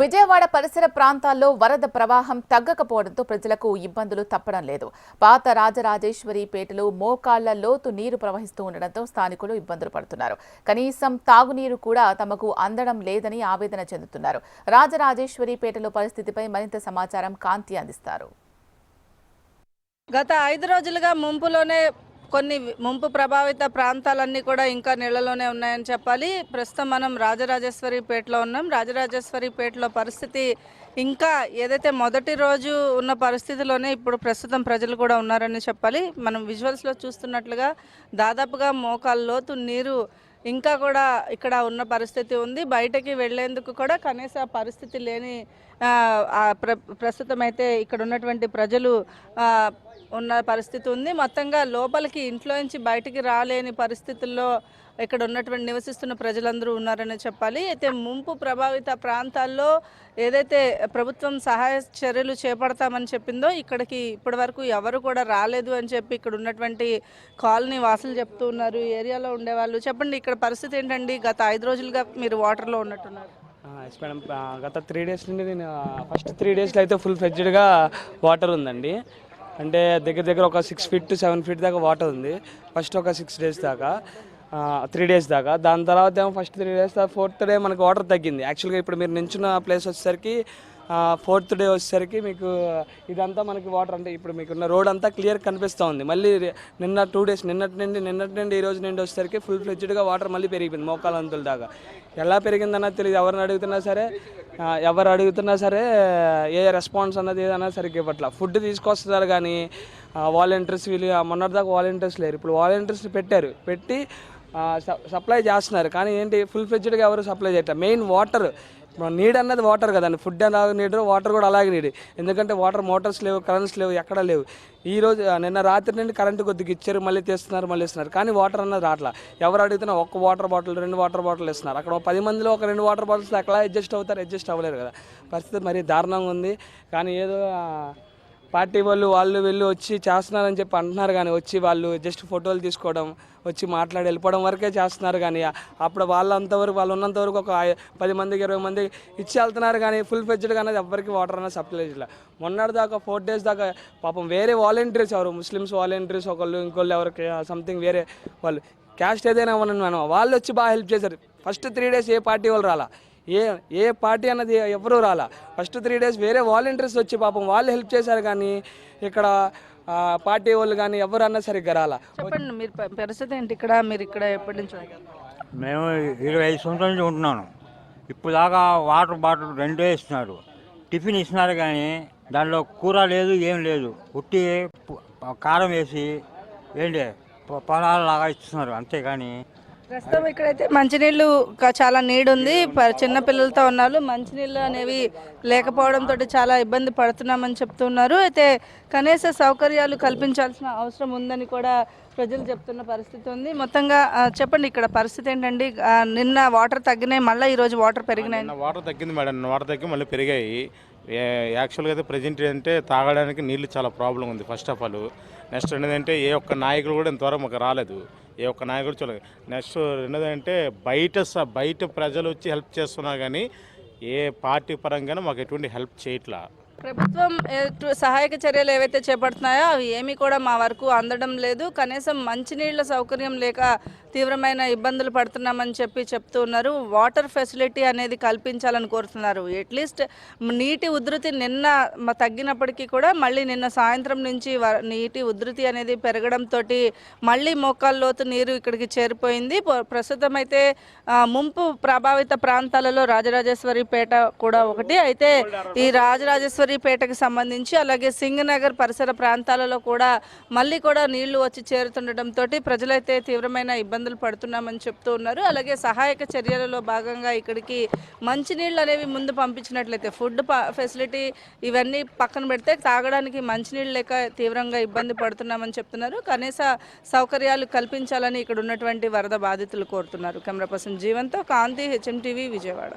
విజయవాడ పరిసర ప్రాంతాల్లో వరద ప్రవాహం తగ్గకపోవడంతో ప్రజలకు ఇబ్బందులు తప్పడం లేదు. పాత రాజరాజేశ్వరి పేటలో మోకాళ్ళ లోతు నీరు ప్రవహిస్తూ ఉండడంతో స్థానికులు ఇబ్బందులు పడుతున్నారు. కనీసం తాగునీరు కూడా తమకు అందడం లేదని ఆవేదన చెందుతున్నారు. రాజరాజేశ్వరి పేటలో పరిస్థితిపై మరింత సమాచారం కాంతి అందిస్తారు. గత ఐదు రోజులుగా ముంపులోనే కొన్ని ముంపు ప్రభావిత ప్రాంతాలన్నీ కూడా ఇంకా నీళ్ళలోనే ఉన్నాయని చెప్పాలి. ప్రస్తుతం మనం రాజరాజేశ్వరిపేటలో ఉన్నాం. రాజరాజేశ్వరిపేటలో పరిస్థితి ఇంకా ఏదైతే మొదటి రోజు ఉన్న పరిస్థితిలోనే ఇప్పుడు ప్రస్తుతం ప్రజలు కూడా ఉన్నారని చెప్పాలి. మనం విజువల్స్లో చూస్తున్నట్లుగా దాదాపుగా మోకాల్లోతు నీరు ఇంకా కూడా ఇక్కడ ఉన్న పరిస్థితి ఉంది. బయటకి వెళ్ళేందుకు కూడా కనీస పరిస్థితి లేని ప్ర ప్రస్తుతం అయితే ఇక్కడ ఉన్నటువంటి ప్రజలు ఉన్న పరిస్థితి ఉంది. మొత్తంగా లోపలికి ఇంట్లో నుంచి బయటికి రాలేని పరిస్థితుల్లో ఇక్కడ ఉన్నటువంటి నివసిస్తున్న ప్రజలందరూ ఉన్నారని చెప్పాలి. అయితే ముంపు ప్రభావిత ప్రాంతాల్లో ఏదైతే ప్రభుత్వం సహాయ చర్యలు చేపడతామని చెప్పిందో ఇక్కడికి ఇప్పటి వరకు ఎవరు కూడా రాలేదు అని చెప్పి ఇక్కడ ఉన్నటువంటి కాలనీ వాసులు చెప్తూ ఉన్నారు. ఏరియాలో ఉండేవాళ్ళు. చెప్పండి ఇక్కడ పరిస్థితి ఏంటండి? గత ఐదు రోజులుగా మీరు వాటర్లో ఉన్నట్టున్నారు. ఎస్ మేడం గత త్రీ డేస్ నుండి నేను ఫస్ట్ త్రీ డేస్లో అయితే ఫుల్ ఫ్లెడ్జ్డ్గా వాటర్ ఉందండి. అంటే దగ్గర దగ్గర ఒక six feet to seven feet దాకా వాటర్ ఉంది. ఫస్ట్ ఒక సిక్స్ డేస్ దాకా త్రీ డేస్ దాకా. దాని తర్వాత ఏమో ఫస్ట్ త్రీ డేస్ దాకా ఫోర్త్ డే మనకి వాటర్ తగ్గింది. యాక్చువల్గా ఇప్పుడు మీరు నించున్న ప్లేస్ వచ్చేసరికి ఫోర్త్ డే వచ్చేసరికి మీకు ఇదంతా మనకి వాటర్ అంటే ఇప్పుడు మీకున్న రోడ్ అంతా క్లియర్ కనిపిస్తూ ఉంది. మళ్ళీ నిన్న టూ డేస్ నిన్నటి నుండి నిన్నటి నుండి ఈ రోజు నుండి వచ్చేసరికి ఫుల్ ఫ్లెడ్జ్డ్గా వాటర్ మళ్ళీ పెరిగిపోయింది మోకాల అంతుల దాకా. ఎలా పెరిగిందన్నది తెలియదు ఎవరిని అడుగుతున్నా సరే ఎవరు అడుగుతున్నా సరే ఏ రెస్పాన్స్ అన్నది ఏదన్నా సరిగ్గా ఇవ్వట్ల. ఫుడ్ తీసుకొస్తున్నారు కానీ వాలంటీర్స్ వీళ్ళు ఆ మొన్నటిదాకా వాలంటీర్స్ లేరు. ఇప్పుడు వాలంటీర్స్ పెట్టారు. పెట్టి సప్లై చేస్తున్నారు. కానీ ఏంటి ఫుల్ ఫ్లెడ్జ్డ్గా ఎవరు సప్లై చేయట్లేదు మెయిన్ వాటర్ నీడ్ అన్నది వాటర్ కదండి. ఫుడ్ అలాగే నీడు వాటర్ కూడా అలాగే నీడు. ఎందుకంటే వాటర్ మోటార్స్ లేవు కరెంట్స్ లేవు ఎక్కడ లేవు. ఈ రోజు నిన్న రాత్రి నుండి కరెంటు కొద్దిగా ఇచ్చారు మళ్ళీ తీస్తున్నారు మళ్ళీ ఇస్తున్నారు. కానీ వాటర్ అన్నది రాట్లా. ఎవరు అడుగుతున్నా ఒక్క వాటర్ బాటిల్ రెండు వాటర్ బాటిల్ ఇస్తున్నారు. అక్కడ ఒక పది మందిలో ఒక రెండు వాటర్ బాటిల్స్ ఎక్కడ అడ్జస్ట్ అవుతారు అడ్జస్ట్ అవ్వలేరు కదా. పరిస్థితి మరీ దారుణంగా ఉంది. కానీ ఏదో పార్టీ వాళ్ళు వాళ్ళు వెళ్ళి వచ్చి చేస్తున్నారని చెప్పి అంటున్నారు కానీ వచ్చి వాళ్ళు జస్ట్ ఫోటోలు తీసుకోవడం వచ్చి మాట్లాడి వెళ్ళిపోవడం వరకే చేస్తున్నారు కానీ అప్పుడు వాళ్ళంతవరకు వాళ్ళు ఉన్నంత వరకు ఒక పది మందికి ఇరవై మంది ఇచ్చి వెళ్తున్నారు కానీ ఫుల్ ఫ్లెడ్జ్డ్గా అనేది ఎవరికి వాటర్ అనేది సప్లై చేయలేదు మొన్నటి దాకా ఫోర్ డేస్ దాకా పాపం వేరే వాలంటీర్స్ ఎవరు ముస్లిమ్స్ వాలంటీర్స్ ఒకళ్ళు ఇంకోళ్ళు ఎవరికి సంథింగ్ వేరే వాళ్ళు. క్యాస్ట్ ఏదైనా మనం వాళ్ళు వచ్చి బాగా హెల్ప్ చేశారు. ఫస్ట్ త్రీ డేస్ ఏ పార్టీ వాళ్ళు రాలా. ఏ ఏ పార్టీ అన్నది ఎవరు రాలా. ఫస్ట్ త్రీ డేస్ వేరే వాలంటీర్స్ వచ్చి పాపం వాళ్ళు హెల్ప్ చేశారు కానీ ఇక్కడ పార్టీ వాళ్ళు కానీ ఎవరు అన్నా సరిగ్గా రాలా. చెప్పండి మీరు పరిస్థితి ఏంటి? ఇక్కడ మీరు ఇక్కడ ఎప్పటి నుంచి ఉన్నారు? మేము ఇరవై ఐదు సంవత్సరాల నుంచి ఉంటున్నాను. ఇప్పుడు దాకా వాటర్ బాటిల్ రెండే ఇస్తున్నారు. టిఫిన్ ఇస్తున్నారు కానీ దానిలో కూర లేదు ఏం లేదు. ఉట్టి కారం వేసి ఏంటి పొలాలలాగా ఇస్తున్నారు అంతేగాని ప్రస్తుతం ఇక్కడైతే మంచినీళ్ళు చాలా నీడ్ ఉంది ప- చిన్న పిల్లలతో ఉన్నారు. మంచినీళ్ళు అనేవి లేకపోవడంతో చాలా ఇబ్బంది పడుతున్నామని చెప్తున్నారు. అయితే కనీస సౌకర్యాలు కల్పించాల్సిన అవసరం ఉందని కూడా ప్రజలు చెప్తున్న పరిస్థితి ఉంది. మొత్తంగా చెప్పండి ఇక్కడ పరిస్థితి ఏంటండి? నిన్న వాటర్ తగ్గినాయి మళ్ళీ ఈరోజు వాటర్ పెరిగినాయి. వాటర్ తగ్గింది మేడం. వాటర్ తగ్గి మళ్ళీ పెరిగాయి. యాక్చువల్గా అయితే ప్రజెంట్ ఏంటంటే తాగడానికి నీళ్ళు చాలా ప్రాబ్లం ఉంది ఫస్ట్ ఆఫ్ ఆల్. నెక్స్ట్ ఏంటంటే ఏ ఒక్క నాయకుడు కూడా ఇంతవరకు మాకు రాలేదు. ఏ ఒక్క నాయకుడు చూడలేదు. నెక్స్ట్ రెండోదంటే బయట స- బయట ప్రజలు వచ్చి హెల్ప్ చేస్తున్నా కానీ ఏ పార్టీ పరంగానే మాకు ఎటువంటి హెల్ప్ చేయట్లా. ప్రభుత్వం ఎటు- సహాయక చర్యలు ఏవైతే చేపడుతున్నాయో అవి ఏమీ కూడా మా వరకు అందడం లేదు. కనీసం మంచినీళ్ళ సౌకర్యం లేక తీవ్రమైన ఇబ్బందులు పడుతున్నామని చెప్పి చెప్తూ ఉన్నారు. వాటర్ ఫెసిలిటీ అనేది కల్పించాలని కోరుతున్నారు. అట్లీస్ట్ నీటి ఉధృతి నిన్న తగ్గినప్పటికీ కూడా మళ్ళీ నిన్న సాయంత్రం నుంచి వ- నీటి ఉధృతి అనేది పెరగడంతో మళ్ళీ మోకాళ్ళ లోతు నీరు ఇక్కడికి చేరిపోయింది. ప్రస్తుతం అయితే ముంపు ప్రభావిత ప్రాంతాలలో రాజరాజేశ్వరి పేట కూడా ఒకటి. అయితే ఈ రాజరాజేశ్వరి పేటకి సంబంధించి అలాగే సింగనగర్ పరిసర ప్రాంతాలలో కూడా మళ్ళీ కూడా నీళ్ళు వచ్చి చేరుతుండటంతో ప్రజలైతే తీవ్రమైన ఇబ్బంది ఇబ్బందులు పడుతున్నామని చెప్తూ ఉన్నారు. అలాగే సహాయక చర్యలలో భాగంగా ఇక్కడికి మంచినీళ్ళు అనేవి ముందు పంపించినట్లయితే ఫుడ్ ఫెసిలిటీ ఇవన్నీ పక్కన పెడితే తాగడానికి మంచినీళ్ళు లేక తీవ్రంగా ఇబ్బంది పడుతున్నామని చెప్తున్నారు. కనీస సౌకర్యాలు కల్పించాలని ఇక్కడ ఉన్నటువంటి వరద బాధితులు కోరుతున్నారు. కెమెరా పర్సన్ జీవంతో కాంతి హెచ్ఎం టీవీ విజయవాడ.